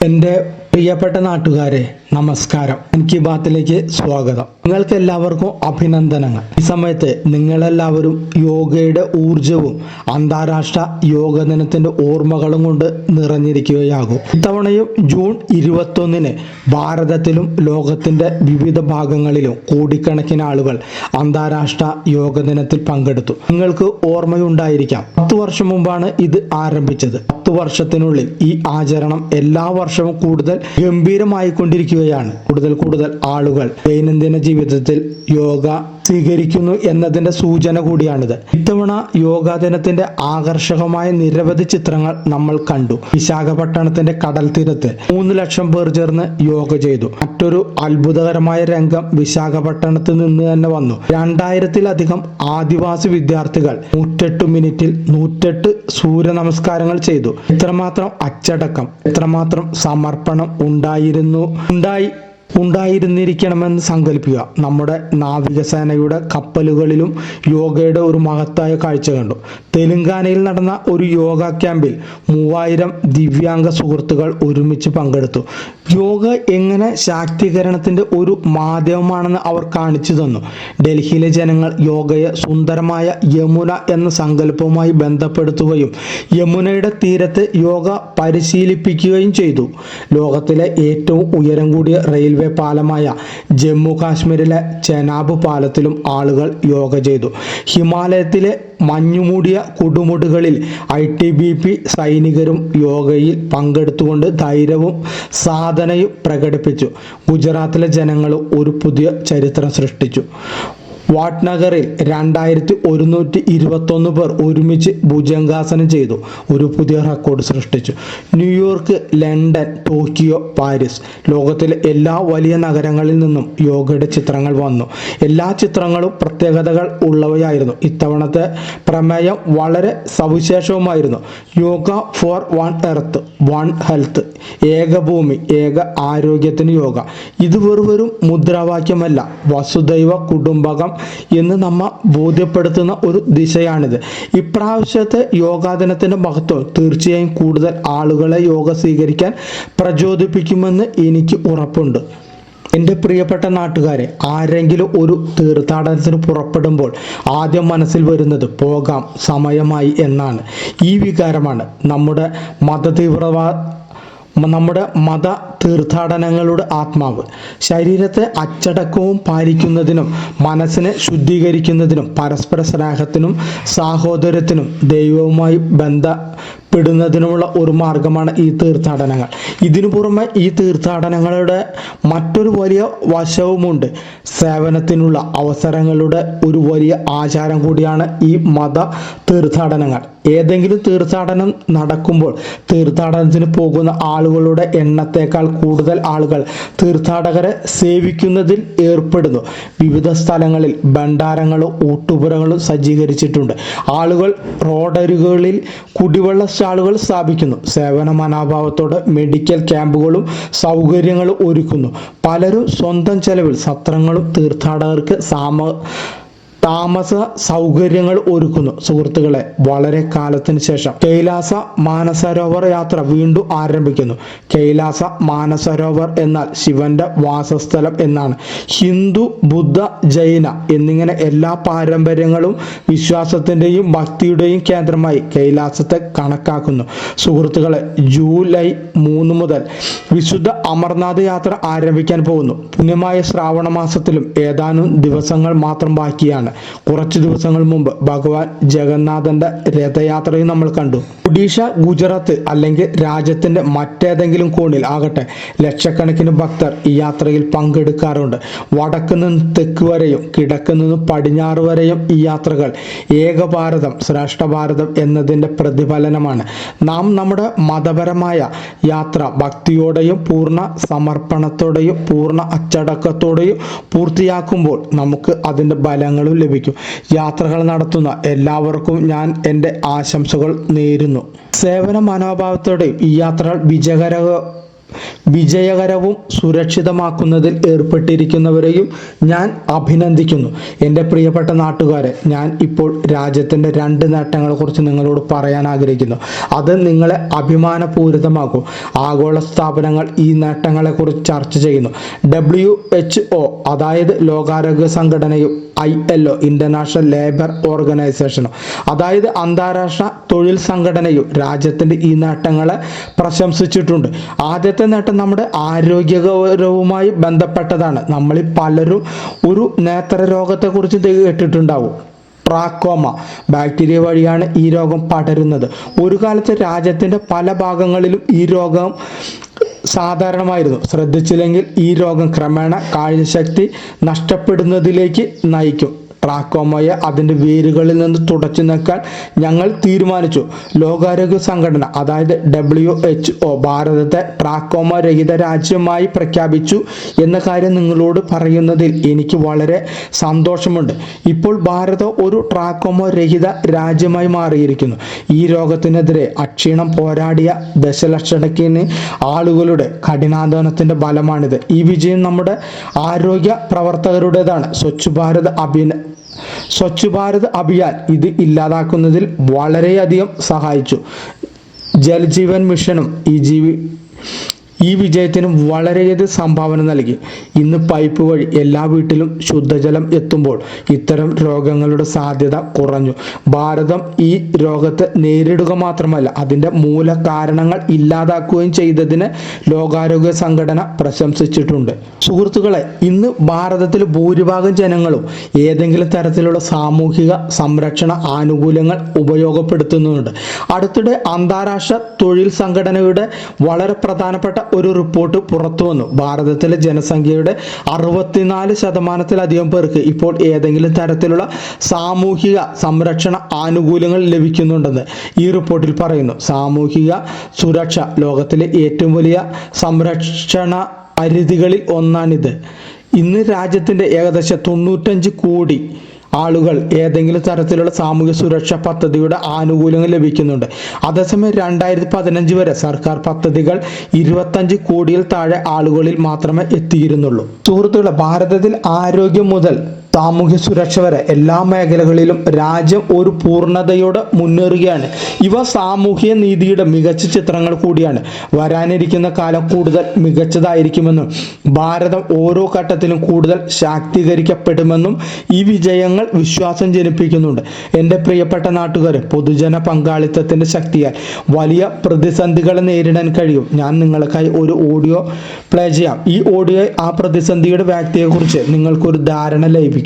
എന്റെ പ്രിയപ്പെട്ട നാട്ടുകാരെ നമസ്കാരം. മൻ കി ബാത്തിലേക്ക് സ്വാഗതം. നിങ്ങൾക്ക് എല്ലാവർക്കും അഭിനന്ദനങ്ങൾ. ഈ സമയത്ത് നിങ്ങളെല്ലാവരും യോഗയുടെ ഊർജവും അന്താരാഷ്ട്ര യോഗ ദിനത്തിന്റെ ഓർമ്മകളും കൊണ്ട് നിറഞ്ഞിരിക്കുകയാകും. ഇത്തവണയും ജൂൺ ഇരുപത്തൊന്നിന് ഭാരതത്തിലും ലോകത്തിന്റെ വിവിധ ഭാഗങ്ങളിലും കോടിക്കണക്കിന് ആളുകൾ അന്താരാഷ്ട്ര യോഗ ദിനത്തിൽ പങ്കെടുത്തു. നിങ്ങൾക്ക് ഓർമ്മയുണ്ടായിരിക്കാം. പത്ത് വർഷം മുമ്പാണ് ഇത് ആരംഭിച്ചത്. പത്ത് വർഷത്തിനുള്ളിൽ ഈ ആചരണം എല്ലാ വർഷവും കൂടുതൽ ഗംഭീരമായി കൊണ്ടിരിക്കുകയാണ് കൂടുതൽ കൂടുതൽ ആളുകൾ ദൈനംദിന ജീവിതത്തിൽ യോഗ സ്വീകരിക്കുന്നു എന്നതിന്റെ സൂചന കൂടിയാണിത്. ഇത്തവണ യോഗാ ദിനത്തിന്റെ ആകർഷകമായ നിരവധി ചിത്രങ്ങൾ നമ്മൾ കണ്ടു. വിശാഖപട്ടണത്തിന്റെ കടൽ തീരത്ത് മൂന്ന് ലക്ഷം പേർ ചേർന്ന് യോഗ ചെയ്തു. മറ്റൊരു അത്ഭുതകരമായ രംഗം വിശാഖപട്ടണത്ത് നിന്ന് തന്നെ വന്നു. രണ്ടായിരത്തിലധികം ആദിവാസി വിദ്യാർത്ഥികൾ നൂറ്റെട്ട് മിനിറ്റിൽ നൂറ്റെട്ട് സൂര്യ നമസ്കാരങ്ങൾ ചെയ്തു. ഇത്രമാത്രം അച്ചടക്കം ഇത്രമാത്രം സമർപ്പണം ഉണ്ടായിരുന്നു. ഉണ്ടായി ഉണ്ടായിരുന്നിരിക്കണമെന്ന് സങ്കല്പിക്കുക. നമ്മുടെ നാവികസേനയുടെ കപ്പലുകളിലും യോഗയുടെ ഒരു മഹത്തായ കാഴ്ച കണ്ടു. തെലുങ്കാനയിൽ നടന്ന ഒരു യോഗ ക്യാമ്പിൽ മൂവായിരം ദിവ്യാംഗ സുഹൃത്തുക്കൾ ഒരുമിച്ച് പങ്കെടുത്തു. യോഗ എങ്ങനെ ശാക്തീകരണത്തിന്റെ ഒരു മാധ്യമമാണെന്ന് അവർ കാണിച്ചു തന്നു. ഡൽഹിയിലെ ജനങ്ങൾ യോഗയെ സുന്ദരമായ യമുന എന്ന സങ്കല്പവുമായി ബന്ധപ്പെടുത്തുകയും യമുനയുടെ തീരത്ത് യോഗ പരിശീലിപ്പിക്കുകയും ചെയ്തു. ലോകത്തിലെ ഏറ്റവും ഉയരം കൂടിയ റെയിൽവേ പാലമായ ജമ്മു കാശ്മീരിലെ ചെനാബ് പാലത്തിലും ആളുകൾ യോഗ ചെയ്തു. ഹിമാലയത്തിലെ മഞ്ഞുമൂടിയ കൊടുമുടുകളിൽ ഐ ടി ബി പി സൈനികരും യോഗയിൽ പങ്കെടുത്തുകൊണ്ട് ധൈര്യവും സാധനയും പ്രകടിപ്പിച്ചു. ഗുജറാത്തിലെ ജനങ്ങൾ ഒരു പുതിയ ചരിത്രം സൃഷ്ടിച്ചു. വാട്ട്നഗറിൽ രണ്ടായിരത്തി ഒരുന്നൂറ്റി ഇരുപത്തൊന്ന് പേർ ഒരുമിച്ച് ഭുജംഗാസനം ചെയ്തു. ഒരു പുതിയ റെക്കോർഡ് സൃഷ്ടിച്ചു. ന്യൂയോർക്ക് ലണ്ടൻ ടോക്കിയോ പാരീസ് ലോകത്തിലെ എല്ലാ വലിയ നഗരങ്ങളിൽ നിന്നും യോഗയുടെ ചിത്രങ്ങൾ വന്നു. എല്ലാ ചിത്രങ്ങളും പ്രത്യേകതകൾ ഉള്ളവയായിരുന്നു. ഇത്തവണത്തെ പ്രമേയം വളരെ സവിശേഷവുമായിരുന്നു. Yoga for one earth one health ഏകഭൂമി ഏക ആരോഗ്യത്തിന് യോഗ. ഇത് വെറും മുദ്രാവാക്യമല്ല. വസുദൈവ കുടുംബകം എന്ന് നമ്മ ബോധ്യപ്പെടുത്തുന്ന ഒരു ദിശയാണിത്. ഇപ്രാവശ്യത്തെ യോഗാ ദിനത്തിന്റെ മഹത്വം തീർച്ചയായും കൂടുതൽ ആളുകളെ യോഗ സ്വീകരിക്കാൻ പ്രചോദിപ്പിക്കുമെന്ന് എനിക്ക് ഉറപ്പുണ്ട്. എന്റെ പ്രിയപ്പെട്ട നാട്ടുകാരെ ആരെങ്കിലും ഒരു തീർത്ഥാടനത്തിന് പുറപ്പെടുമ്പോൾ ആദ്യം മനസ്സിൽ വരുന്നത് പോകാം സമയമായി എന്നാണ്. ഈ വികാരമാണ് നമ്മുടെ മതതീവ്രവാ നമ്മുടെ മത തീർത്ഥാടനങ്ങളുടെ ആത്മാവ് ശരീരത്തെ അച്ചടക്കവും പാലിക്കുന്നതിനും മനസ്സിനെ ശുദ്ധീകരിക്കുന്നതിനും പരസ്പര സ്നേഹത്തിനും സാഹോദര്യത്തിനും ദൈവവുമായി ബന്ധപ്പെടുന്നതിനുമുള്ള ഒരു മാർഗമാണ് ഈ തീർത്ഥാടനങ്ങൾ. ഇതിനു പുറമെ ഈ തീർത്ഥാടനങ്ങളുടെ മറ്റൊരു വലിയ വശവുമുണ്ട്. സേവനത്തിനുള്ള അവസരങ്ങളുടെ ഒരു വലിയ ആചാരം കൂടിയാണ് ഈ മത തീർത്ഥാടനങ്ങൾ. ഏതെങ്കിലും തീർത്ഥാടനം നടക്കുമ്പോൾ തീർത്ഥാടനത്തിന് പോകുന്ന ആളുകളുടെ എണ്ണത്തേക്കാൾ കൂടുതൽ ആളുകൾ തീർത്ഥാടകരെ സേവിക്കുന്നതിൽ ഏർപ്പെടുന്നു. വിവിധ സ്ഥലങ്ങളിൽ ഭണ്ഡാരങ്ങളും ഊട്ടുപുരങ്ങളും സജ്ജീകരിച്ചിട്ടുണ്ട്. ആളുകൾ റോഡരുകളിൽ കുടിവെള്ള സ്റ്റാളുകൾ സ്ഥാപിക്കുന്നു. സേവന മനോഭാവത്തോടെ മെഡിക്കൽ ക്യാമ്പുകളും സൗകര്യങ്ങളും ഒരുക്കുന്നു. പലരും സ്വന്തം ചെലവിൽ സത്രങ്ങളും തീർത്ഥാടകർക്ക് സാമ താമസ സൗകര്യങ്ങൾ ഒരുക്കുന്നു. സുഹൃത്തുക്കളെ വളരെ കാലത്തിന് ശേഷം കൈലാസ മാനസരോവർ യാത്ര വീണ്ടും ആരംഭിക്കുന്നു. കൈലാസ മാനസരോവർ എന്നാൽ ശിവന്റെ വാസസ്ഥലം എന്നാണ്. ഹിന്ദു ബുദ്ധ ജൈന എന്നിങ്ങനെ എല്ലാ പാരമ്പര്യങ്ങളും വിശ്വാസത്തിന്റെയും ഭക്തിയുടെയും കേന്ദ്രമായി കൈലാസത്തെ കണക്കാക്കുന്നു. സുഹൃത്തുക്കളെ ജൂലൈ മൂന്ന് മുതൽ വിശുദ്ധ അമർനാഥ് യാത്ര ആരംഭിക്കാൻ പോകുന്നു. പുണ്യമായ ശ്രാവണ മാസത്തിലും ഏതാനും ദിവസങ്ങൾ മാത്രം ബാക്കിയാണ്. കുറച്ച് ദിവസങ്ങൾ മുമ്പ് ഭഗവാൻ ജഗന്നാഥന്റെ രഥയാത്രയും നമ്മൾ കണ്ടു. ഒഡീഷ ഗുജറാത്ത് അല്ലെങ്കിൽ രാജ്യത്തിന്റെ മറ്റേതെങ്കിലും കോണിൽ ആകട്ടെ ലക്ഷക്കണക്കിന് ഭക്തർ ഈ യാത്രയിൽ പങ്കെടുക്കാറുണ്ട്. വടക്ക് നിന്ന് തെക്ക് വരെയും കിഴക്ക് നിന്ന് പടിഞ്ഞാറ് വരെയും ഈ യാത്രകൾ ഏക ഭാരതം ശ്രേഷ്ഠ ഭാരതം എന്നതിന്റെ പ്രതിഫലനമാണ്. നാം നമ്മുടെ മതപരമായ യാത്ര ഭക്തിയോടെയും പൂർണ സമർപ്പണത്തോടെയും പൂർണ അച്ചടക്കത്തോടെയും പൂർത്തിയാക്കുമ്പോൾ നമുക്ക് അതിന്റെ ഫലങ്ങളും ലഭിക്കും. യാത്രകൾ നടത്തുന്ന എല്ലാവർക്കും ഞാൻ എന്റെ ആശംസകൾ നേരുന്നു. സേവന മനോഭാവത്തോടെയും ഈ യാത്രകൾ വിജയകര വിജയകരവും സുരക്ഷിതമാക്കുന്നതിൽ ഏർപ്പെട്ടിരിക്കുന്നവരെയും ഞാൻ അഭിനന്ദിക്കുന്നു. എന്റെ പ്രിയപ്പെട്ട നാട്ടുകാരെ ഞാൻ ഇപ്പോൾ രാജ്യത്തിന്റെ രണ്ട് നേട്ടങ്ങളെക്കുറിച്ച് നിങ്ങളോട് പറയാൻ ആഗ്രഹിക്കുന്നു. അത് നിങ്ങളെ അഭിമാനപൂരിതമാക്കും. ആഗോള സ്ഥാപനങ്ങൾ ഈ നേട്ടങ്ങളെക്കുറിച്ച് ചർച്ച ചെയ്യുന്നു. ഡബ്ല്യു എച്ച് ഒ അതായത് ലോകാരോഗ്യ സംഘടനയും I L O international labour ഓർഗനൈസേഷനും അതായത് അന്താരാഷ്ട്ര തൊഴിൽ സംഘടനയും രാജ്യത്തിന്റെ ഈ നേട്ടങ്ങളെ പ്രശംസിച്ചിട്ടുണ്ട്. ആദ്യത്തെ നേട്ടം നമ്മുടെ ആരോഗ്യകരവുമായി ബന്ധപ്പെട്ടതാണ്. നമ്മളിൽ പലരും ഒരു നേത്ര രോഗത്തെക്കുറിച്ച് കേട്ടിട്ടുണ്ടാവും. ട്രാക്കോമ ബാക്ടീരിയ വഴിയാണ് ഈ രോഗം പടരുന്നത്. ഒരു കാലത്ത് രാജ്യത്തിന്റെ പല ഭാഗങ്ങളിലും ഈ രോഗം സാധാരണമായിരുന്നു. ശ്രദ്ധിച്ചില്ലെങ്കിൽ ഈ രോഗം ക്രമേണ കാഴ്ചശക്തി നഷ്ടപ്പെടുന്നതിലേക്ക് നയിക്കും. ട്രാക്കോമയെ അതിന്റെ വേരുകളിൽ നിന്ന് തുടച്ചു നിൽക്കാൻ ഞങ്ങൾ തീരുമാനിച്ചു. ലോകാരോഗ്യ സംഘടന അതായത് ഡബ്ല്യു എച്ച് ഒ ഭാരതത്തെ ട്രാക്കോമ രഹിത രാജ്യമായി പ്രഖ്യാപിച്ചു എന്ന കാര്യം നിങ്ങളോട് പറയുന്നതിൽ എനിക്ക് വളരെ സന്തോഷമുണ്ട്. ഇപ്പോൾ ഭാരതം ഒരു ട്രാക്കോമ രഹിത രാജ്യമായി മാറിയിരിക്കുന്നു. ഈ രോഗത്തിനെതിരെ അക്ഷീണം പോരാടിയ ദശലക്ഷക്കണക്കിന് ആളുകളുടെ കഠിനാധ്വാനത്തിന്റെ ഫലമാണിത്. ഈ വിജയം നമ്മുടെ ആരോഗ്യ പ്രവർത്തകരുടേതാണ്. സ്വച്ഛ് ഭാരത് അഭിന സ്വച്ഛ് ഭാരത് അഭിയാൻ ഇത് ഇല്ലാതാക്കുന്നതിൽ വളരെയധികം സഹായിച്ചു. ജൽജീവൻ മിഷനും ഈ ജീവി ഈ വിജയത്തിനും വളരെയധികം സംഭാവന നൽകി. ഇന്ന് പൈപ്പ് വഴി എല്ലാ വീട്ടിലും ശുദ്ധജലം എത്തുമ്പോൾ ഇത്തരം രോഗങ്ങളുടെ സാധ്യത കുറഞ്ഞു. ഭാരതം ഈ രോഗത്തെ നേരിടുക മാത്രമല്ല അതിന്റെ മൂല കാരണങ്ങൾ ഇല്ലാതാക്കുകയും ചെയ്തതിന് ലോകാരോഗ്യ സംഘടന പ്രശംസിച്ചിട്ടുണ്ട്. സുഹൃത്തുക്കളെ ഇന്ന് ഭാരതത്തിൽ ഭൂരിഭാഗം ജനങ്ങളും ഏതെങ്കിലും തരത്തിലുള്ള സാമൂഹിക സംരക്ഷണ ആനുകൂല്യങ്ങൾ ഉപയോഗപ്പെടുത്തുന്നുണ്ട്. അടുത്തിടെ അന്താരാഷ്ട്ര തൊഴിൽ സംഘടനയുടെ വളരെ പ്രധാനപ്പെട്ട ഒരു റിപ്പോർട്ട് പുറത്തു വന്നു. ഭാരതത്തിലെ ജനസംഖ്യയുടെ അറുപത്തിനാല് ശതമാനത്തിലധികം പേർക്ക് ഇപ്പോൾ ഏതെങ്കിലും തരത്തിലുള്ള സാമൂഹിക സംരക്ഷണ ആനുകൂല്യങ്ങൾ ലഭിക്കുന്നുണ്ടെന്ന് ഈ റിപ്പോർട്ടിൽ പറയുന്നു. സാമൂഹിക സുരക്ഷ ലോകത്തിലെ ഏറ്റവും വലിയ സംരക്ഷണ പരിധികളിൽ ഒന്നാണിത്. ഇന്ന് രാജ്യത്തിന്റെ ഏകദേശം തൊണ്ണൂറ്റഞ്ച് കോടി ആളുകൾ ഏതെങ്കിലും തരത്തിലുള്ള സാമൂഹ്യ സുരക്ഷാ പദ്ധതിയുടെ ആനുകൂല്യങ്ങൾ ലഭിക്കുന്നുണ്ട്. അതേസമയം രണ്ടായിരത്തി പതിനഞ്ച് വരെ സർക്കാർ പദ്ധതികൾ ഇരുപത്തഞ്ച് കോടിയിൽ താഴെ ആളുകളിൽ മാത്രമേ എത്തിയിരുന്നുള്ളൂ. സുഹൃത്തുക്കളെ ഭാരതത്തിൽ ആരോഗ്യം മുതൽ സാമൂഹ്യ സുരക്ഷ വരെ എല്ലാ മേഖലകളിലും രാജ്യം ഒരു പൂർണതയോടെ മുന്നേറുകയാണ്. ഇവ സാമൂഹ്യ നീതിയുടെ മികച്ച ചിത്രങ്ങൾ കൂടിയാണ്. വരാനിരിക്കുന്ന കാലം കൂടുതൽ മികച്ചതായിരിക്കുമെന്നും ഭാരതം ഓരോ ഘട്ടത്തിലും കൂടുതൽ ശാക്തീകരിക്കപ്പെടുമെന്നും ഈ വിജയങ്ങൾ വിശ്വാസം ജനിപ്പിക്കുന്നുണ്ട്. എന്റെ പ്രിയപ്പെട്ട നാട്ടുകാരെ പൊതുജന പങ്കാളിത്തത്തിന്റെ ശക്തിയാൽ വലിയ പ്രതിസന്ധികളെ നേരിടാൻ കഴിയും. ഞാൻ നിങ്ങൾക്കായി ഒരു ഓഡിയോ പ്ലേ ചെയ്യാം. ഈ ഓഡിയോ ആ പ്രതിസന്ധിയുടെ വ്യക്തിയെക്കുറിച്ച് നിങ്ങൾക്കൊരു ധാരണ ലഭിക്കും.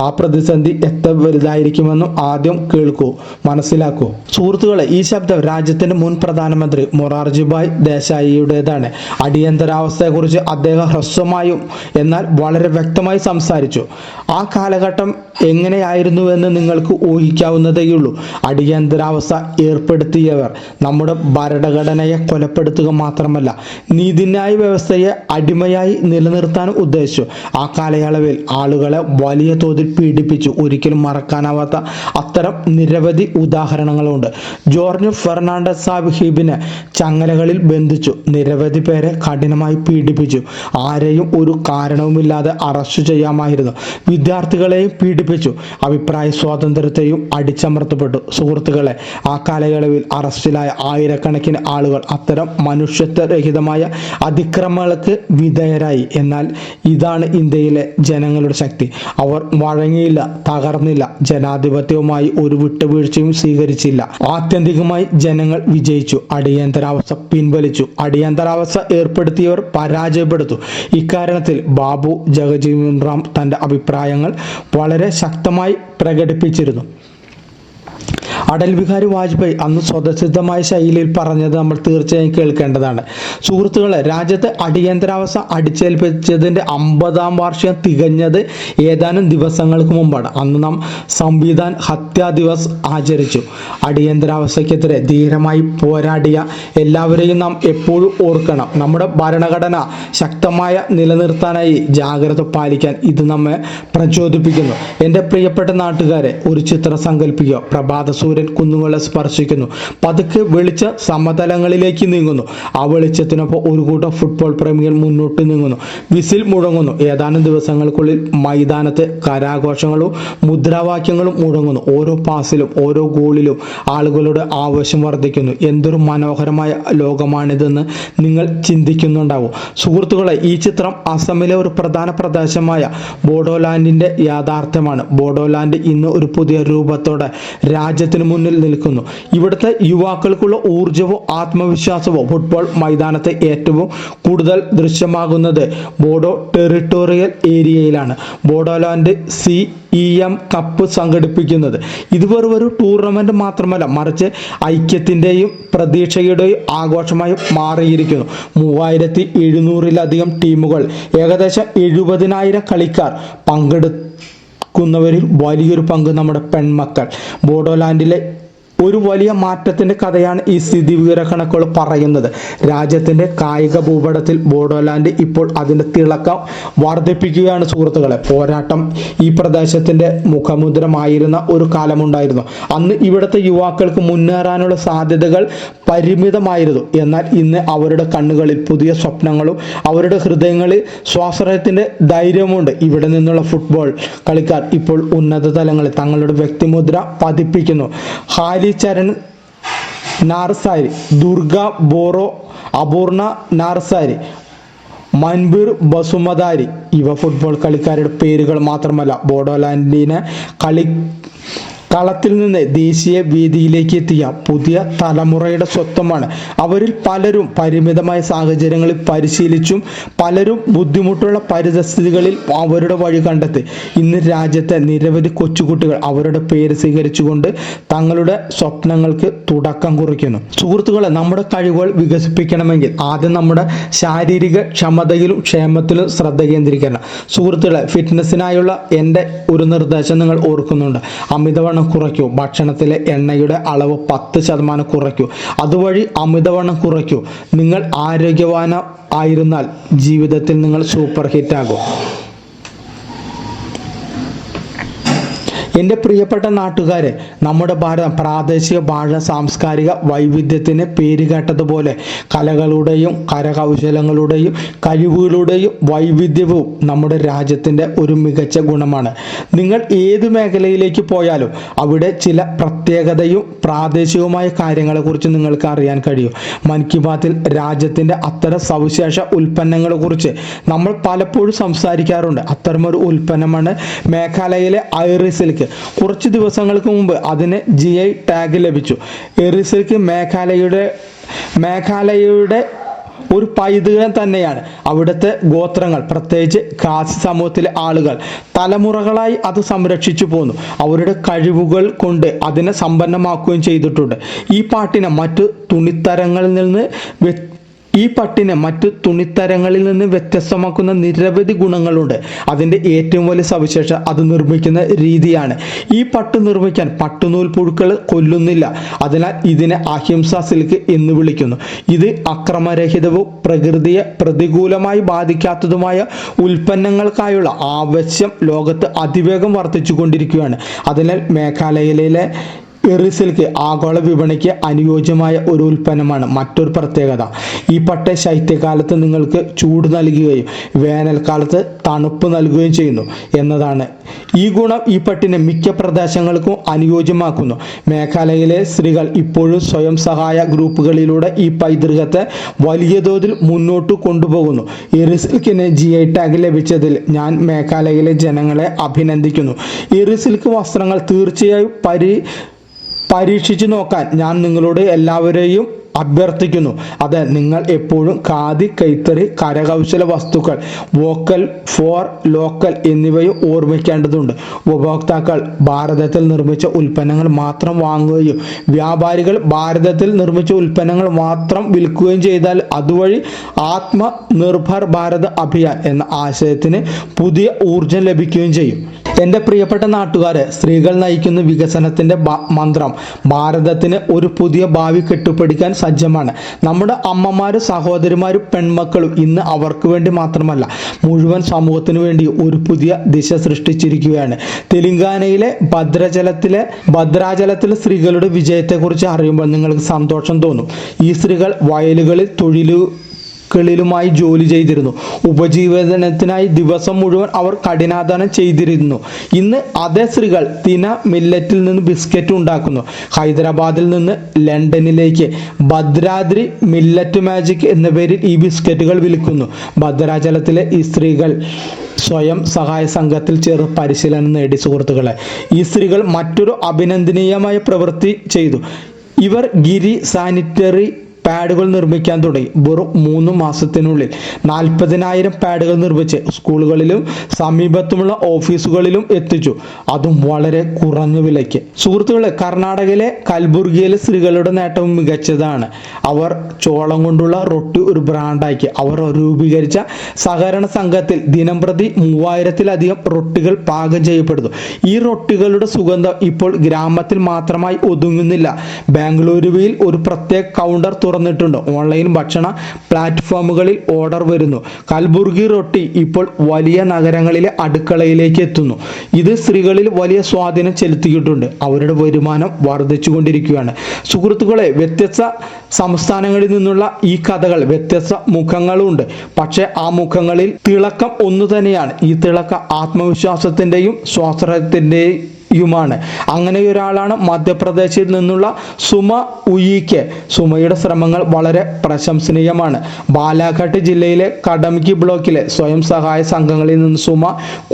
ആ പ്രതിസന്ധി എത്ര വലുതായിരിക്കുമെന്നും ആദ്യം കേൾക്കൂ മനസ്സിലാക്കൂ. സുഹൃത്തുക്കളെ ഈ ശബ്ദം രാജ്യത്തിന്റെ മുൻ പ്രധാനമന്ത്രി മൊറാർജിഭായ് ദേശായിയുടേതാണ്. അടിയന്തരാവസ്ഥയെക്കുറിച്ച് അദ്ദേഹം ഹ്രസ്വമായും എന്നാൽ വളരെ വ്യക്തമായി സംസാരിച്ചു. ആ കാലഘട്ടം എങ്ങനെയായിരുന്നുവെന്ന് നിങ്ങൾക്ക് ഊഹിക്കാവുന്നതേയുള്ളൂ അടിയന്തരാവസ്ഥ ഏർപ്പെടുത്തിയവർ നമ്മുടെ ഭരണഘടനയെ കൊലപ്പെടുത്തുക മാത്രമല്ല നീതിന്യായ വ്യവസ്ഥയെ അടിമയായി നിലനിർത്താൻ ഉദ്ദേശിച്ചു. ആ കാലയളവിൽ ആളുകളെ വലിയ തോതിൽ പീഡിപ്പിച്ചു. ഒരിക്കലും മറക്കാനാവാത്ത അത്തരം നിരവധി ഉദാഹരണങ്ങളുണ്ട്. ജോർജ് ഫെർണാണ്ടസ് സാഹിബിനെ ചങ്ങലകളിൽ ബന്ധിച്ചു. നിരവധി പേരെ കഠിനമായി പീഡിപ്പിച്ചു. ആരെയും ഒരു കാരണവുമില്ലാതെ അറസ്റ്റ് ചെയ്യാമായിരുന്നു. വിദ്യാർത്ഥികളെയും പീഡിപ്പിച്ചു. അഭിപ്രായ സ്വാതന്ത്ര്യത്തെയും അടിച്ചമർത്തപ്പെട്ടു. സുഹൃത്തുക്കളെ ആ കാലയളവിൽ അറസ്റ്റിലായ ആയിരക്കണക്കിന് ആളുകൾ അത്തരം മനുഷ്യത്വരഹിതമായ അതിക്രമങ്ങൾക്ക് വിധേയരായി. എന്നാൽ ഇതാണ് ഇന്ത്യയിലെ ജനങ്ങളുടെ ശക്തി. അവർ വഴങ്ങിയില്ല തകർന്നില്ല. ജനാധിപത്യവുമായി ഒരു വിട്ടുവീഴ്ചയും സ്വീകരിച്ചില്ല. ആത്യന്തികമായി ജനങ്ങൾ വിജയിച്ചു. അടിയന്തരാവസ്ഥ പിൻവലിച്ചു. അടിയന്തരാവസ്ഥ ഏർപ്പെടുത്തിയവർ പരാജയപ്പെടുത്തു. ഇക്കാരണത്തിൽ ബാബു ജഗജീവൻ റാം തന്റെ അഭിപ്രായങ്ങൾ വളരെ ശക്തമായി പ്രകടിപ്പിച്ചിരുന്നു. അടൽ ബിഹാരി വാജ്പേയി അന്ന് സ്വതസിദ്ധമായ ശൈലിയിൽ പറഞ്ഞത് നമ്മൾ തീർച്ചയായും കേൾക്കേണ്ടതാണ്. സുഹൃത്തുക്കളെ രാജ്യത്തെ അടിയന്തരാവസ്ഥ അടിച്ചേൽപ്പിച്ചതിന്റെ അമ്പതാം വാർഷികം തികഞ്ഞത് ഏതാനും ദിവസങ്ങൾക്ക് മുമ്പാണ്. അന്ന് നാം സംവിധാൻ ഹത്യാ ദിവസ് ആചരിച്ചു. അടിയന്തരാവസ്ഥയ്ക്കെതിരെ ധീരമായി പോരാടിയ എല്ലാവരെയും നാം എപ്പോഴും ഓർക്കണം. നമ്മുടെ ഭരണഘടന ശക്തമായ നിലനിർത്താനായി ജാഗ്രത പാലിക്കാൻ ഇത് നമ്മെ പ്രചോദിപ്പിക്കുന്നു. എന്റെ പ്രിയപ്പെട്ട നാട്ടുകാരെ ഒരു ചിത്രം സങ്കല്പിക്കുക പ്രഭാത സൂര്യൻ മൗണ്ടൻ കുന്നുകളെ സ്പർശിക്കുന്നു. പതുക്കെ വെളിച്ച സമതലങ്ങളിലേക്ക് നീങ്ങുന്നു. ആ വെളിച്ചത്തിനൊപ്പം ഒരു കൂട്ടം ഫുട്ബോൾ പ്രേമികൾ മുന്നോട്ട് നീങ്ങുന്നു. വിസിൽ മുഴങ്ങുന്നു. ഏതാനും ദിവസങ്ങൾക്കുള്ളിൽ മൈതാനത്ത് കരാഘോഷങ്ങളും മുദ്രാവാക്യങ്ങളും മുഴങ്ങുന്നു. ഓരോ പാസിലും ഓരോ ഗോളിലും ആളുകളുടെ ആവേശം വർദ്ധിക്കുന്നു. എന്തൊരു മനോഹരമായ ലോകമാണിതെന്ന് നിങ്ങൾ ചിന്തിക്കുന്നുണ്ടാവും. സുഹൃത്തുക്കളെ ഈ ചിത്രം അസമിലെ ഒരു പ്രധാന പ്രദേശമായ ബോഡോലാൻഡിന്റെ യാഥാർത്ഥ്യമാണ്. ബോഡോലാൻഡ് ഇന്ന് ഒരു പുതിയ രൂപത്തോടെ രാജ്യത്തിന് മുന്നിൽ നിൽക്കുന്നു. ഇവിടുത്തെ യുവാക്കൾക്കുള്ള ഊർജവും ആത്മവിശ്വാസവും ഫുട്ബോൾ മൈതാനത്തെ ഏറ്റവും കൂടുതൽ ദൃശ്യമാകുന്നത് ബോഡോ ടെറിട്ടോറിയൽ ഏരിയയിലാണ്. Bodoland C E M cup സംഘടിപ്പിക്കുന്നത്. ഇത് വെറും ഒരു ടൂർണമെന്റ് മാത്രമല്ല മറിച്ച് ഐക്യത്തിന്റെയും പ്രതീക്ഷയുടെയും ആഘോഷമായി മാറിയിരിക്കുന്നു. മൂവായിരത്തി എഴുന്നൂറിലധികം ടീമുകൾ ഏകദേശം എഴുപതിനായിരം കളിക്കാർ പങ്കെടുക്കുന്നവരിൽ വലിയൊരു പങ്ക് നമ്മുടെ പെൺമക്കൾ. ബോഡോലാൻഡിലെ ഒരു വലിയ മാറ്റത്തിന്റെ കഥയാണ് ഈ സ്ഥിതി കണക്കുകൾ പറയുന്നത്. രാജ്യത്തിന്റെ കായിക ഭൂപടത്തിൽ ബോഡോലാൻഡ് ഇപ്പോൾ അതിന്റെ തിളക്കം വർദ്ധിപ്പിക്കുകയാണ് സുഹൃത്തുക്കളെ. പോരാട്ടം ഈ പ്രദേശത്തിന്റെ മുഖമുദ്രമായിരുന്ന ഒരു കാലമുണ്ടായിരുന്നു. അന്ന് ഇവിടുത്തെ യുവാക്കൾക്ക് മുന്നേറാനുള്ള സാധ്യതകൾ പരിമിതമായിരുന്നു. എന്നാൽ ഇന്ന് അവരുടെ കണ്ണുകളിൽ പുതിയ സ്വപ്നങ്ങളും അവരുടെ ഹൃദയങ്ങളിൽ സ്വാശ്രയത്തിന്റെ ധൈര്യമുണ്ട് ഇവിടെ നിന്നുള്ള ഫുട്ബോൾ കളിക്കാർ ഇപ്പോൾ ഉന്നത തലങ്ങളിൽ തങ്ങളുടെ വ്യക്തിമുദ്ര പതിപ്പിക്കുന്നു. ഹാലി ചരൺ നാർസാരി ദുർഗ ബോറോ അപൂർണ നാർസാരി മൻബീർ ബസുമതാരി. ഇവ ഫുട്ബോൾ കളിക്കാരുടെ പേരുകൾ മാത്രമല്ല ബോഡോലാൻഡിനെ കളി കളത്തിൽ നിന്ന് ദേശീയ വേദിയിലേക്ക് എത്തിയ പുതിയ തലമുറയുടെ സ്വത്വമാണ്. അവരിൽ പലരും പരിമിതമായ സാഹചര്യങ്ങളിൽ പരിശീലിച്ചും പലരും ബുദ്ധിമുട്ടുള്ള പരിതസ്ഥിതികളിൽ അവരുടെ വഴി കണ്ടെത്തി. ഇന്ന് രാജ്യത്തെ നിരവധി കൊച്ചുകുട്ടികൾ അവരുടെ പേര് സ്വീകരിച്ചുകൊണ്ട് തങ്ങളുടെ സ്വപ്നങ്ങൾക്ക് തുടക്കം കുറിക്കുന്നു. സുഹൃത്തുക്കളെ നമ്മുടെ കഴിവുകൾ വികസിപ്പിക്കണമെങ്കിൽ ആദ്യം നമ്മുടെ ശാരീരിക ക്ഷമതയിലും ക്ഷേമത്തിലും ശ്രദ്ധ കേന്ദ്രീകരിക്കണം. സുഹൃത്തുക്കളെ ഫിറ്റ്നസ്സിനായുള്ള എന്റെ ഒരു നിർദ്ദേശം നിങ്ങൾ ഓർക്കുന്നുണ്ട്. അമിതവണ്ണം കുറയ്ക്കൂ. ഭക്ഷണത്തിലെ എണ്ണയുടെ അളവ് പത്ത് ശതമാനം കുറയ്ക്കൂ. അതുവഴി അമിതവണ്ണം കുറയ്ക്കൂ. നിങ്ങൾ ആരോഗ്യവാന ആയിരുന്നാൽ ജീവിതത്തിൽ നിങ്ങൾ സൂപ്പർ ഹിറ്റ് ആകും. എന്റെ പ്രിയപ്പെട്ട നാട്ടുകാരെ നമ്മുടെ ഭാരതം പ്രാദേശിക ഭാഷ സാംസ്കാരിക വൈവിധ്യത്തിന് പേരുകേട്ടതുപോലെ കലകളുടെയും കരകൗശലങ്ങളുടെയും കഴിവുകളുടെയും വൈവിധ്യവും നമ്മുടെ രാജ്യത്തിന്റെ ഒരു മികച്ച ഗുണമാണ്. നിങ്ങൾ ഏത് മേഖലയിലേക്ക് പോയാലും അവിടെ ചില പ്രത്യേകതയും പ്രാദേശികവുമായ കാര്യങ്ങളെക്കുറിച്ച് നിങ്ങൾക്ക് അറിയാൻ കഴിയും. മൻ കി ബാത്തിൽ രാജ്യത്തിന്റെ അത്തരം സവിശേഷ ഉൽപ്പന്നങ്ങളെക്കുറിച്ച് നമ്മൾ പലപ്പോഴും സംസാരിക്കാറുണ്ട്. അത്തരമൊരു ഉൽപ്പന്നമാണ് മേഘാലയയിലെ ഐറി സിൽക്ക്. കുറച്ച് ദിവസങ്ങൾക്ക് മുമ്പ് അതിന് ജി ഐ ടാഗ് ലഭിച്ചു. എറിസയ്ക്ക് മേഘാലയയുടെ മേഘാലയയുടെ ഒരു പൈതൃകം തന്നെയാണ് അവിടുത്തെ ഗോത്രങ്ങൾ പ്രത്യേകിച്ച് ഖാസി സമൂഹത്തിലെ ആളുകൾ. തലമുറകളായി അത് സംരക്ഷിച്ചു പോന്നു. അവരുടെ കഴിവുകൾ കൊണ്ട് അതിനെ സമ്പന്നമാക്കുകയും ചെയ്തിട്ടുണ്ട്. ഈ പാട്ടിനെ മറ്റു തുണിത്തരങ്ങളിൽ നിന്ന് ഈ പട്ടിനെ മറ്റു തുണിത്തരങ്ങളിൽ നിന്ന് വ്യത്യസ്തമാക്കുന്ന നിരവധി ഗുണങ്ങളുണ്ട്. അതിന്റെ ഏറ്റവും വലിയ സവിശേഷത അത് നിർമ്മിക്കുന്ന രീതിയാണ്. ഈ പട്ട് നിർമ്മിക്കാൻ പട്ടുനൂൽ പുഴുക്കൾ കൊല്ലുന്നില്ല. അതിനാൽ ഇതിനെ അഹിംസ സിൽക്ക് എന്ന് വിളിക്കുന്നു. ഇത് അക്രമരഹിതവും പ്രകൃതിയെ പ്രതികൂലമായി ബാധിക്കാത്തതുമായ ഉൽപ്പന്നങ്ങൾക്കായുള്ള ആവശ്യം ലോകത്ത് അതിവേഗം വർദ്ധിച്ചു കൊണ്ടിരിക്കുകയാണ് അതിനാൽ മേഘാലയയിലെ എറിസിൽക്ക് ആഗോള വിപണിക്ക് അനുയോജ്യമായ ഒരു ഉൽപ്പന്നമാണ് മറ്റൊരു പ്രത്യേകത. ഈ പട്ട ശൈത്യകാലത്ത് നിങ്ങൾക്ക് ചൂട് നൽകുകയും വേനൽക്കാലത്ത് തണുപ്പ് നൽകുകയും ചെയ്യുന്നു എന്നതാണ്. ഈ ഗുണം ഈ പട്ടിനെ മിക്ക പ്രദേശങ്ങൾക്കും അനുയോജ്യമാക്കുന്നു. മേഘാലയയിലെ സ്ത്രീകൾ ഇപ്പോഴും സ്വയം സഹായ ഗ്രൂപ്പുകളിലൂടെ ഈ പൈതൃകത്തെ വലിയ തോതിൽ മുന്നോട്ട് കൊണ്ടുപോകുന്നു. എറിസിൽക്കിന് ജി ഐ ടാഗ് ലഭിച്ചതിൽ ഞാൻ മേഘാലയയിലെ ജനങ്ങളെ അഭിനന്ദിക്കുന്നു. എറിസിൽക്ക് വസ്ത്രങ്ങൾ തീർച്ചയായും പരി പരീക്ഷിച്ചു നോക്കാൻ ഞാൻ നിങ്ങളോട് എല്ലാവരെയും അഭ്യർത്ഥിക്കുന്നു. അതെ നിങ്ങൾ എപ്പോഴും ഖാദി കൈത്തറി കരകൗശല വസ്തുക്കൾ വോക്കൽ ഫോർ ലോക്കൽ എന്നിവയും ഓർമ്മിക്കേണ്ടതുണ്ട്. ഉപഭോക്താക്കൾ ഭാരതത്തിൽ നിർമ്മിച്ച ഉൽപ്പന്നങ്ങൾ മാത്രം വാങ്ങുകയും വ്യാപാരികൾ ഭാരതത്തിൽ നിർമ്മിച്ച ഉൽപ്പന്നങ്ങൾ മാത്രം വിൽക്കുകയും ചെയ്താൽ അതുവഴി ആത്മനിർഭർ ഭാരത് അഭിയാൻ എന്ന ആശയത്തിന് പുതിയ ഊർജം ലഭിക്കുകയും ചെയ്യും. എന്റെ പ്രിയപ്പെട്ട നാട്ടുകാരെ സ്ത്രീകൾ നയിക്കുന്ന വികസനത്തിന്റെ മന്ത്രം ഭാരതത്തിന് ഒരു പുതിയ ഭാവി കെട്ടുപിടിക്കാൻ സജ്ജമാണ്. നമ്മുടെ അമ്മമാരും സഹോദരിമാരും പെൺമക്കളും ഇന്ന് അവർക്ക് വേണ്ടി മാത്രമല്ല മുഴുവൻ സമൂഹത്തിനു വേണ്ടി ഒരു പുതിയ ദിശ സൃഷ്ടിച്ചിരിക്കുകയാണ്. തെലങ്കാനയിലെ ഭദ്രജലത്തിലെ ഭദ്രാചലത്തിലെ സ്ത്രീകളുടെ വിജയത്തെക്കുറിച്ച് അറിയുമ്പോൾ നിങ്ങൾക്ക് സന്തോഷം തോന്നും. ഈ സ്ത്രീകൾ വയലുകളിൽ തൊഴിലു കളിലുമായി ജോലി ചെയ്തിരുന്നു. ഉപജീവനത്തിനായി ദിവസം മുഴുവൻ അവർ കഠിനാധ്വാനം ചെയ്തിരുന്നു. ഇന്ന് അതേ സ്ത്രീകൾ തിന മില്ലറ്റിൽ നിന്ന് ബിസ്ക്കറ്റ് ഉണ്ടാക്കുന്നു. ഹൈദരാബാദിൽ നിന്ന് ലണ്ടനിലേക്ക് ഭദ്രാദ്രി മില്ലറ്റ് മാജിക് എന്ന പേരിൽ ഈ ബിസ്ക്കറ്റുകൾ വിൽക്കുന്നു. ഭദ്രാചലത്തിലെ ഈ സ്ത്രീകൾ സ്വയം സഹായ സംഘത്തിൽ ചേർന്ന് പരിശീലനം നേടി സുഹൃത്തുക്കളെ. ഈ സ്ത്രീകൾ മറ്റൊരു അഭിനന്ദനീയമായ പ്രവൃത്തി ചെയ്തു. ഇവർ ഗിരി സാനിറ്ററി പാഡുകൾ നിർമ്മിക്കാൻ തുടങ്ങി. വെറും മൂന്ന് മാസത്തിനുള്ളിൽ നാൽപ്പതിനായിരം പാഡുകൾ നിർമ്മിച്ച് സ്കൂളുകളിലും സമീപത്തുമുള്ള ഓഫീസുകളിലും എത്തിച്ചു. അതും വളരെ കുറഞ്ഞ വിലയ്ക്ക്. സുഹൃത്തുക്കളെ കർണാടകയിലെ കൽബുർഗിയിലെ സ്ത്രീകളുടെ നേട്ടവും മികച്ചതാണ്. അവർ ചോളം കൊണ്ടുള്ള റൊട്ടി ഒരു ബ്രാൻഡാക്കി. അവർ രൂപീകരിച്ച സഹകരണ സംഘത്തിൽ ദിനംപ്രതി മൂവായിരത്തിലധികം റൊട്ടികൾ പാകം ചെയ്യപ്പെടുന്നു. ഈ റൊട്ടികളുടെ സുഗന്ധം ഇപ്പോൾ ഗ്രാമത്തിൽ മാത്രമായി ഒതുങ്ങുന്നില്ല. ബാംഗ്ലൂരുവിൽ ഒരു പ്രത്യേക കൗണ്ടർ തുറന്നിട്ടുണ്ട്. ഓൺലൈൻ ഭക്ഷണ പ്ലാറ്റ്ഫോമുകളിൽ ഓർഡർ വരുന്നു. കൽബുർഗി റൊട്ടി ഇപ്പോൾ വലിയ നഗരങ്ങളിലെ അടുക്കളയിലേക്ക് എത്തുന്നു. ഇത് സ്ത്രീകളിൽ വലിയ സ്വാധീനം ചെലുത്തിയിട്ടുണ്ട്. അവരുടെ വരുമാനം വർദ്ധിച്ചുകൊണ്ടിരിക്കുകയാണ്. സുഹൃത്തുക്കളെ വ്യത്യസ്ത സംസ്ഥാനങ്ങളിൽ നിന്നുള്ള ഈ കഥകൾ വ്യത്യസ്ത മുഖങ്ങളുണ്ട്. പക്ഷേ ആ മുഖങ്ങളിൽ തിളക്കം ഒന്നു തന്നെയാണ് ഈ തിളക്കം ആത്മവിശ്വാസത്തിന്റെയും സ്വാശ്രയത്തിന്റെയും യുമാണ്. അങ്ങനെ ഒരാളാണ് മധ്യപ്രദേശിൽ നിന്നുള്ള സുമ ഉയിക്ക് സുമയുടെ ശ്രമങ്ങൾ വളരെ പ്രശംസനീയമാണ്. ബാലാഘട്ട് ജില്ലയിലെ കടംകി ബ്ലോക്കിലെ സ്വയം സഹായ സംഘങ്ങളിൽ നിന്ന് സുമ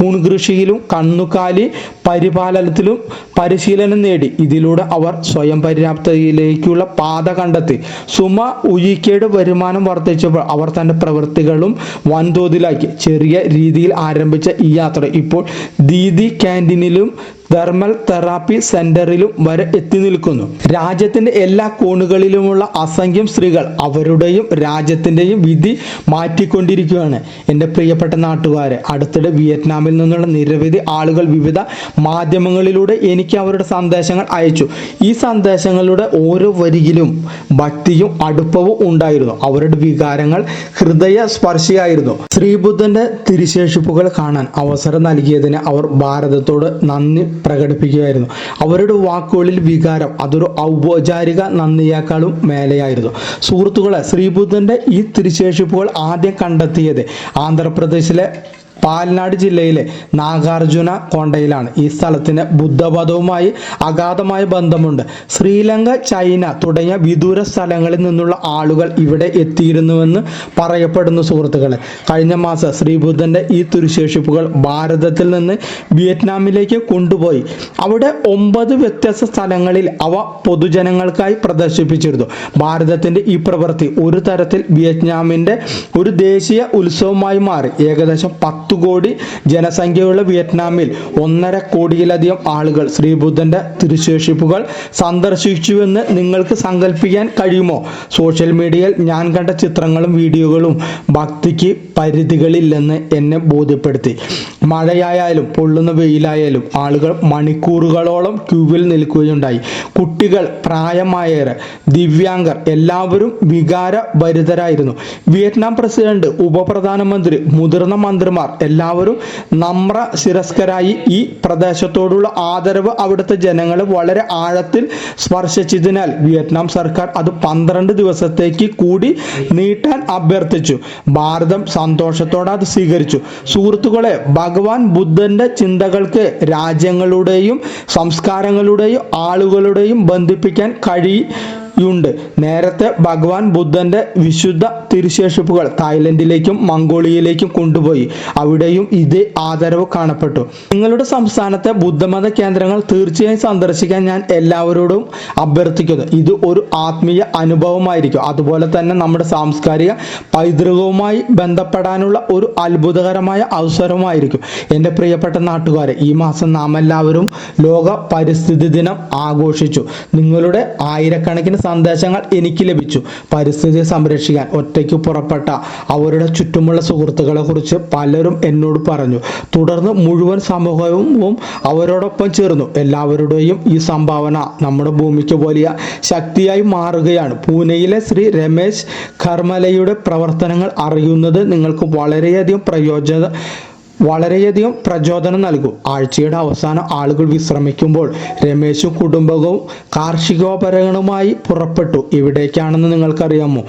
കൂൺകൃഷിയിലും കന്നുകാലി പരിപാലനത്തിലും പരിശീലനം നേടി. ഇതിലൂടെ അവർ സ്വയം പര്യാപ്തയിലേക്കുള്ള പാത കണ്ടെത്തി. സുമ ഉയിക്കയുടെ വരുമാനം വർദ്ധിച്ചപ്പോൾ അവർ തന്റെ പ്രവൃത്തികളും വൻതോതിലാക്കി. ചെറിയ രീതിയിൽ ആരംഭിച്ച ഈ യാത്ര ഇപ്പോൾ ദീദി ക്യാന്റീനിലും തെർമൽ തെറാപ്പി സെന്ററിലും വരെ എത്തി നിൽക്കുന്നു. രാജ്യത്തിന്റെ എല്ലാ കോണുകളിലുമുള്ള അസംഖ്യം സ്ത്രീകൾ അവരുടെയും രാജ്യത്തിന്റെയും വിധി മാറ്റിക്കൊണ്ടിരിക്കുകയാണ്. എന്റെ പ്രിയപ്പെട്ട നാട്ടുകാരെ അടുത്തിടെ വിയറ്റ്നാമിൽ നിന്നുള്ള നിരവധി ആളുകൾ വിവിധ മാധ്യമങ്ങളിലൂടെ എനിക്ക് അവരുടെ സന്ദേശങ്ങൾ അയച്ചു. ഈ സന്ദേശങ്ങളുടെ ഓരോ വരിയിലും ഭക്തിയും അടുപ്പവും ഉണ്ടായിരുന്നു. അവരുടെ വികാരങ്ങൾ ഹൃദയ സ്പർശിയായിരുന്നു ശ്രീബുദ്ധന്റെ തിരുശേഷിപ്പുകൾ കാണാൻ അവസരം നൽകിയതിന് അവർ ഭാരതത്തോട് നന്ദി പ്രകടിപ്പിക്കുകയായിരുന്നു. അവരുടെ വാക്കുകളിൽ വികാരം അതൊരു ഔപചാരിക നന്ദിയേക്കാളും മേലെയായിരുന്നു. സുഹൃത്തുക്കളെ ശ്രീബുദ്ധന്റെ ഈ തിരിശേഷിപ്പുകൾ ആദ്യം കണ്ടെത്തിയത് ആന്ധ്രാപ്രദേശിലെ പാലനാട് ജില്ലയിലെ നാഗാർജുന കോണ്ടയിലാണ്. ഈ സ്ഥലത്തിന് ബുദ്ധമതവുമായി അഗാധമായ ബന്ധമുണ്ട്. ശ്രീലങ്ക ചൈന തുടങ്ങിയ വിദൂര സ്ഥലങ്ങളിൽ നിന്നുള്ള ആളുകൾ ഇവിടെ എത്തിയിരുന്നുവെന്ന് പറയപ്പെടുന്നു സുഹൃത്തുക്കളെ. കഴിഞ്ഞ മാസം ശ്രീബുദ്ധന്റെ ഈ തുരുശേഷിപ്പുകൾ ഭാരതത്തിൽ നിന്ന് വിയറ്റ്നാമിലേക്ക് കൊണ്ടുപോയി. അവിടെ ഒമ്പത് വ്യത്യസ്ത സ്ഥലങ്ങളിൽ അവ പൊതുജനങ്ങൾക്കായി പ്രദർശിപ്പിച്ചിരുന്നു. ഭാരതത്തിന്റെ ഈ പ്രവൃത്തി ഒരു തരത്തിൽ വിയറ്റ്നാമിന്റെ ഒരു ദേശീയ ഉത്സവമായി മാറി. ഏകദേശം പത്ത് കോടി ജനസംഖ്യയുള്ള വിയറ്റ്നാമിൽ ഒന്നര കോടിയിലധികം ആളുകൾ ശ്രീബുദ്ധന്റെ തിരുശേഷിപ്പുകൾ സന്ദർശിച്ചുവെന്ന് നിങ്ങൾക്ക് സങ്കല്പിക്കാൻ കഴിയുമോ? സോഷ്യൽ മീഡിയയിൽ ഞാൻ കണ്ട ചിത്രങ്ങളും വീഡിയോകളും ഭക്തിക്ക് പരിധികളില്ലെന്ന് എന്നെ ബോധ്യപ്പെടുത്തി. മഴയായാലും പൊള്ളുന്ന വെയിലായാലും ആളുകൾ മണിക്കൂറുകളോളം ക്യൂവിൽ നിൽക്കുകയുണ്ടായി. കുട്ടികൾ പ്രായമായവർ ദിവ്യാംഗർ എല്ലാവരും വികാരഭരിതരായിരുന്നു. വിയറ്റ്നാം പ്രസിഡന്റ് ഉപപ്രധാനമന്ത്രി മുതിർന്ന മന്ത്രിമാർ എല്ലാവരും നമ്ര ശിരസ്കരായി ഈ പ്രദേശത്തോടുള്ള ആദരവ് അവിടുത്തെ ജനങ്ങളെ വളരെ ആഴത്തിൽ സ്പർശിച്ചതിനാൽ വിയറ്റ്നാം സർക്കാർ അത് പന്ത്രണ്ട് ദിവസത്തേക്ക് കൂടി നീട്ടാൻ അഭ്യർത്ഥിച്ചു. ഭാരതം സന്തോഷത്തോടെ അത് സ്വീകരിച്ചു. സുഹൃത്തുക്കളെ ഭഗവാൻ ബുദ്ധന്റെ ചിന്തകൾക്ക് രാജ്യങ്ങളുടെയും സംസ്കാരങ്ങളുടെയും ആളുകളുടെയും ബന്ധിപ്പിക്കാൻ കഴിയുണ്ട് നേരത്തെ ഭഗവാൻ ബുദ്ധന്റെ വിശുദ്ധ തിരുശേഷിപ്പുകൾ തായ്ലൻഡിലേക്കും മംഗോളിയയിലേക്കും കൊണ്ടുപോയി. അവിടെയും ഇതേ ആദരവ് കാണപ്പെട്ടു. നിങ്ങളുടെ സംസ്ഥാനത്തെ ബുദ്ധമത കേന്ദ്രങ്ങൾ തീർച്ചയായും സന്ദർശിക്കാൻ ഞാൻ എല്ലാവരോടും അഭ്യർത്ഥിക്കുന്നു. ഇത് ഒരു ആത്മീയ അനുഭവമായിരിക്കും. അതുപോലെ തന്നെ നമ്മുടെ സാംസ്കാരിക പൈതൃകവുമായി ബന്ധപ്പെടാനുള്ള ഒരു അത്ഭുതകരമായ അവസരമായിരിക്കും എന്റെ പ്രിയപ്പെട്ട നാട്ടുകാരെ ഈ മാസം നാം എല്ലാവരും ലോക പരിസ്ഥിതി ദിനം ആഘോഷിച്ചു. നിങ്ങളുടെ ആയിരക്കണക്കിന് സന്ദേശങ്ങൾ എനിക്ക് ലഭിച്ചു. പരിസ്ഥിതി സംരക്ഷിക്കാൻ ഒറ്റയ്ക്ക് പുറപ്പെട്ട അവരുടെ ചുറ്റുമുള്ള സുഹൃത്തുക്കളെ കുറിച്ച് പലരും എന്നോട് പറഞ്ഞു. തുടർന്ന് മുഴുവൻ സമൂഹവും അവരോടൊപ്പം ചേർന്നു. എല്ലാവരുടെയും ഈ സംഭാവന നമ്മുടെ ഭൂമിക്ക് വലിയ ശക്തിയായി മാറുകയാണ്. പൂനെയിലെ ശ്രീ രമേശ് ഖർമലയുടെ പ്രവർത്തനങ്ങൾ അറിയുന്നത് നിങ്ങൾക്ക് വളരെയധികം പ്രയോജന വളരെയധികം പ്രചോദനം നൽകും. ആഴ്ചയുടെ അവസാനം ആളുകൾ വിശ്രമിക്കുമ്പോൾ രമേശും കുടുംബവും കാർഷികോപകരണവുമായി പുറപ്പെട്ടു. എവിടേക്കാണെന്ന് നിങ്ങൾക്കറിയാമോ?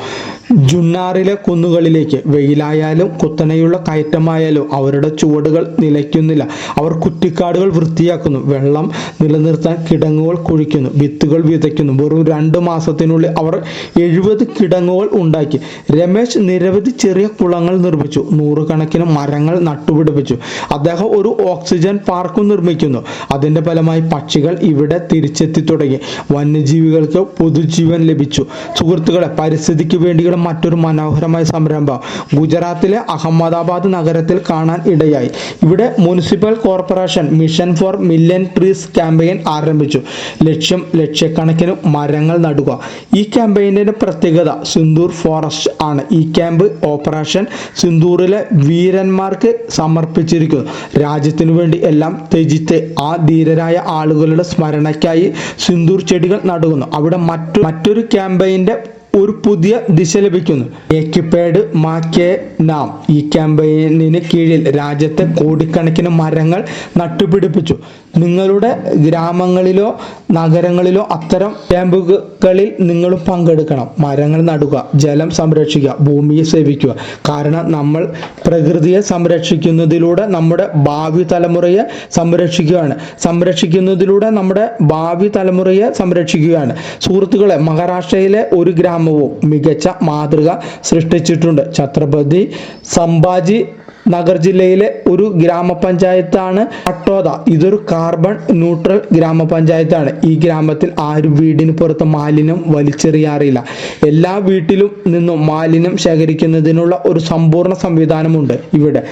ജുന്നാറിലെ കുന്നുകളിലേക്ക് വെയിലായാലും കുത്തനെയുള്ള കയറ്റമായാലും അവരുടെ ചുവടുകൾ നിലയ്ക്കുന്നില്ല. അവർ കുറ്റിക്കാടുകൾ വൃത്തിയാക്കുന്നു. വെള്ളം നിലനിർത്താൻ കിടങ്ങുകൾ കുഴിക്കുന്നു. വിത്തുകൾ വിതയ്ക്കുന്നു. വെറും രണ്ട് മാസത്തിനുള്ളിൽ അവർ എഴുപത് കിടങ്ങുകൾ ഉണ്ടാക്കി. രമേശ് നിരവധി ചെറിയ കുളങ്ങൾ നിർമ്മിച്ചു. നൂറുകണക്കിന് മരങ്ങൾ നട്ടുപിടിപ്പിച്ചു. അദ്ദേഹം ഒരു ഓക്സിജൻ പാർക്കും നിർമ്മിക്കുന്നു. അതിന്റെ ഫലമായി പക്ഷികൾ ഇവിടെ തിരിച്ചെത്തി തുടങ്ങി. വന്യജീവികൾക്ക് പൊതുജീവൻ ലഭിച്ചു. സുഹൃത്തുക്കളെ പരിസ്ഥിതിക്ക് വേണ്ടിയുള്ള മറ്റൊരു മനോഹരമായ സംരംഭം ഗുജറാത്തിലെ അഹമ്മദാബാദ് നഗരത്തിൽ കാണാൻ ഇടയായി. ഇവിടെ municipal corporation mission for million trees campaign ആരംഭിച്ചു. ലക്ഷ്യം ലക്ഷക്കണക്കിന് മരങ്ങൾ നടുക. ഈ ക്യാമ്പയിന്റെ പ്രത്യേകത സിന്ദൂർ ഫോറസ്റ്റ് ആണ്. ഈ ക്യാമ്പ് ഓപ്പറേഷൻ സിന്ദൂറിലെ വീരന്മാർക്ക് സമർപ്പിച്ചിരിക്കുന്നു. രാജ്യത്തിനു വേണ്ടി എല്ലാം ത്യജിച്ച് ആ ധീരരായ ആളുകളുടെ സ്മരണയ്ക്കായി സിന്ദൂർ ചെടികൾ നടുകുന്നു അവിടെ മറ്റു മറ്റൊരു ക്യാമ്പയിന്റെ ഒരു പുതിയ ദിശ ലഭിക്കുന്നു. എക്യുപേഡ് മാക്കേ നാം ഈ ക്യാമ്പയിനിന് കീഴിൽ രാജ്യത്തെ കോടിക്കണക്കിന് മരങ്ങൾ നട്ടുപിടിപ്പിച്ചു. നിങ്ങളുടെ ഗ്രാമങ്ങളിലോ നഗരങ്ങളിലോ അത്തരം ക്യാമ്പുകളിൽ നിങ്ങൾ പങ്കെടുക്കണം. മരങ്ങൾ നടുക ജലം സംരക്ഷിക്കുക ഭൂമിയെ സേവിക്കുക. കാരണം നമ്മൾ പ്രകൃതിയെ സംരക്ഷിക്കുന്നതിലൂടെ നമ്മുടെ ഭാവി തലമുറയെ സംരക്ഷിക്കുകയാണ്. സംരക്ഷിക്കുന്നതിലൂടെ നമ്മുടെ ഭാവി തലമുറയെ സംരക്ഷിക്കുകയാണ്. സുഹൃത്തുക്കളെ മഹാരാഷ്ട്രയിലെ ഒരു ഗ്രാമവും മികച്ച മാതൃക സൃഷ്ടിച്ചിട്ടുണ്ട്. ഛത്രപതി സംഭാജി നഗർ ജില്ലയിലെ ഒരു ഗ്രാമപഞ്ചായത്താണ് അട്ടോദ ഇതൊരു കാർബൺ ന്യൂട്രൽ ഗ്രാമപഞ്ചായത്താണ്. ഈ ഗ്രാമത്തിൽ ആരും വീടിന് പുറത്ത് മാലിന്യം വലിച്ചെറിയാറില്ല. എല്ലാ വീട്ടിലും നിന്നും മാലിന്യം ശേഖരിക്കുന്നതിനുള്ള ഒരു സമ്പൂർണ സംവിധാനമുണ്ട് ഇവിടെ.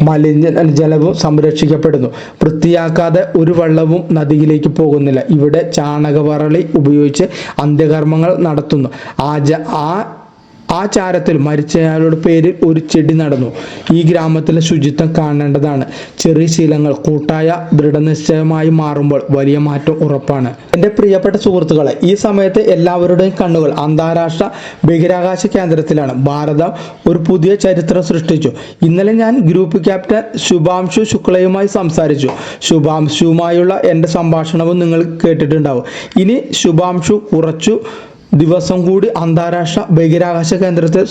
മലിന ജലവും സംരക്ഷിക്കപ്പെടുന്നു. വൃത്തിയാക്കാതെ ഒരു വെള്ളവും നദിയിലേക്ക് പോകുന്നില്ല. ഇവിടെ ചാണകവറളി ഉപയോഗിച്ച് അന്ത്യകർമ്മങ്ങൾ നടത്തുന്നു. ആ ആ ആ ചാരത്തിൽ മരിച്ചയാളുടെ പേരിൽ ഒരു ചെടി നടന്നു. ഈ ഗ്രാമത്തിലെ ശുചിത്വം കാണേണ്ടതാണ്. ചെറിയ ശീലങ്ങൾ കൂട്ടായ ദൃഢനിശ്ചയമായി മാറുമ്പോൾ വലിയ മാറ്റം ഉറപ്പാണ്. എന്റെ പ്രിയപ്പെട്ട സുഹൃത്തുക്കളെ ഈ സമയത്ത് എല്ലാവരുടെയും കണ്ണുകൾ അന്താരാഷ്ട്ര ബഹിരാകാശ കേന്ദ്രത്തിലാണ്. ഭാരതം ഒരു പുതിയ ചരിത്രം സൃഷ്ടിച്ചു. ഇന്നലെ ഞാൻ ഗ്രൂപ്പ് ക്യാപ്റ്റൻ ശുഭാംശു ശുക്ലയുമായി സംസാരിച്ചു. ശുഭാംശുവുമായുള്ള എന്റെ സംഭാഷണവും നിങ്ങൾ കേട്ടിട്ടുണ്ടാവും. ഇനി ശുഭാംശു കുറച്ചു ദിവസം കൂടി അന്താരാഷ്ട്ര ബഹിരാകാശ കേന്ദ്രത്തിൽ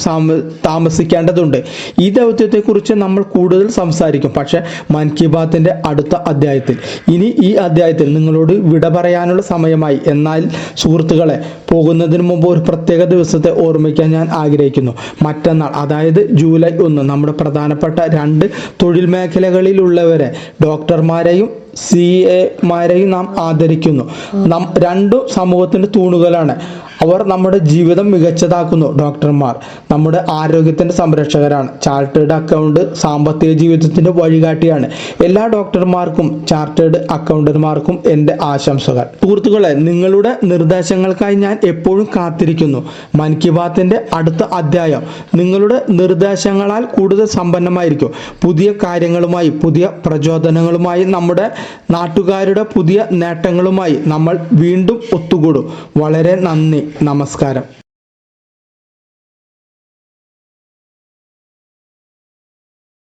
താമസിക്കേണ്ടതുണ്ട്. ഈ ദൗത്യത്തെക്കുറിച്ച് നമ്മൾ കൂടുതൽ സംസാരിക്കും. പക്ഷെ മൻ കി ബാത്തിന്റെ അടുത്ത അധ്യായത്തിൽ. ഇനി ഈ അധ്യായത്തിൽ നിങ്ങളോട് വിട പറയാനുള്ള സമയമായി. എന്നാൽ സുഹൃത്തുക്കളെ പോകുന്നതിന് മുമ്പ് ഒരു പ്രത്യേക ദിവസത്തെ ഓർമ്മിക്കാൻ ഞാൻ ആഗ്രഹിക്കുന്നു. മറ്റന്നാൾ അതായത് ജൂലൈ ഒന്ന് നമ്മുടെ പ്രധാനപ്പെട്ട രണ്ട് തൊഴിൽ മേഖലകളിലുള്ളവരെ ഡോക്ടർമാരെയും സി എമാരെയും നാം ആദരിക്കുന്നു. നാം രണ്ടും സമൂഹത്തിന്റെ തൂണുകളാണ്. അവർ നമ്മുടെ ജീവിതം മികച്ചതാക്കുന്നു ഡോക്ടർമാർ. നമ്മുടെ ആരോഗ്യത്തിന്റെ സംരക്ഷകരാണ്. ചാർട്ടേഡ് അക്കൗണ്ട് സാമ്പത്തിക ജീവിതത്തിന്റെ വഴികാട്ടിയാണ്. എല്ലാ ഡോക്ടർമാർക്കും ചാർട്ടേഡ് അക്കൗണ്ടന്മാർക്കും എന്റെ ആശംസകൾ. സുഹൃത്തുക്കളെ നിങ്ങളുടെ നിർദ്ദേശങ്ങൾക്കായി ഞാൻ എപ്പോഴും കാത്തിരിക്കുന്നു. മൻ കി ബാത്തിന്റെ അടുത്ത അധ്യായം നിങ്ങളുടെ നിർദ്ദേശങ്ങളാൽ കൂടുതൽ സമ്പന്നമായിരിക്കും. പുതിയ കാര്യങ്ങളുമായി പുതിയ പ്രചോദനങ്ങളുമായി നമ്മുടെ നാട്ടുകാരുടെ പുതിയ നേട്ടങ്ങളുമായി നമ്മൾ വീണ്ടും ഒത്തുകൂടും. വളരെ നന്ദി. നമസ്കാരം.